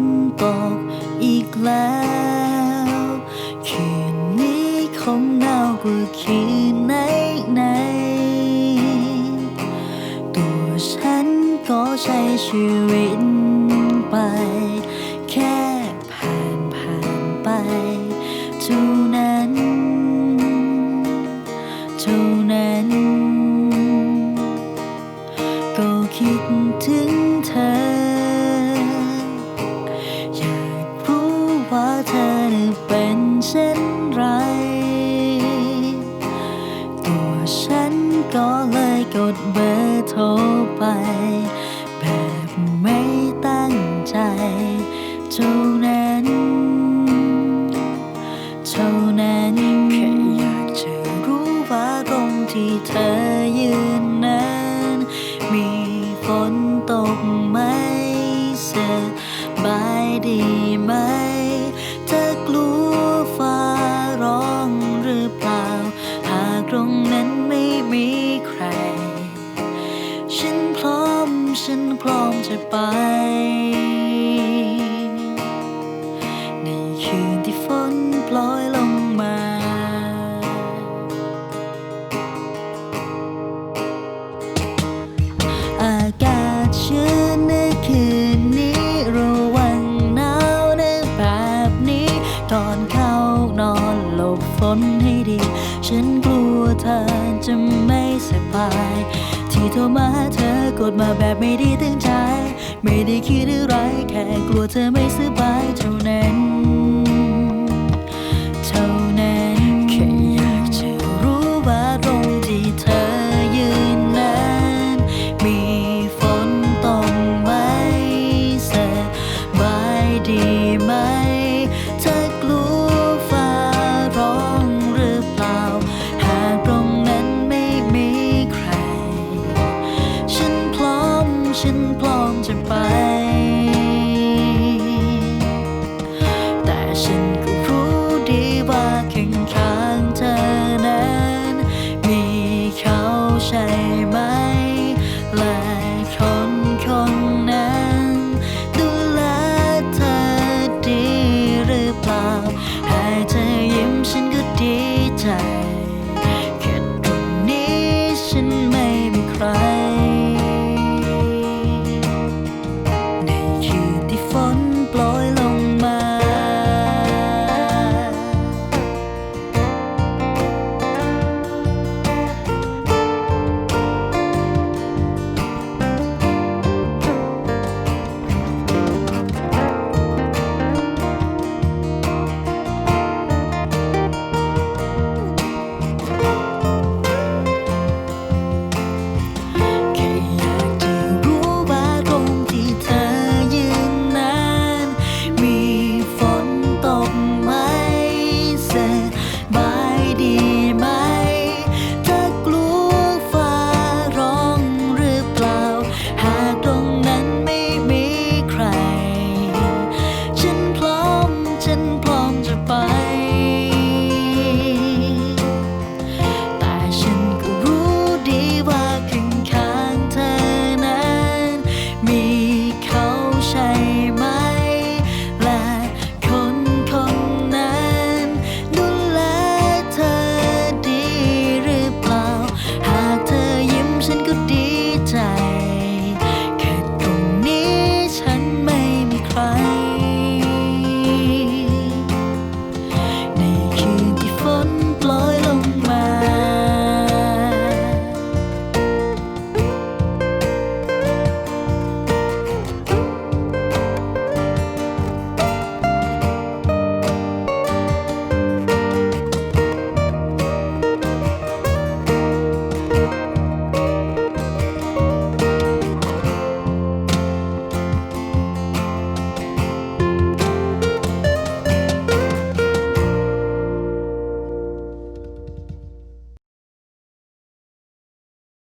นตกอีกแล้วคืนนี้คงหนาวกว่าคืนไหนไหนๆตัวฉันก็ใช้ชีวิตไป แค่ผ่านผ่านไปเท่านั้นเท่านั้น ก็คิดถึงเธอ ก็เลยกดเบอร์โทรไป แบบไม่ตั้งใจเท่านั้นเท่านั้นแค่อยากจะรู้ว่าตรงที่เธอยืนนั้น มีฝนตกไหมสบายดีไหม ไป ให้ดี ฉันกลัวเธอจะไม่สบาย ที่โทรมาเธอกดมาแบบไม่ได้ตั้งใจ ไม่ได้คิดอะไรแค่กลัวเธอไม่ ใช่ไหม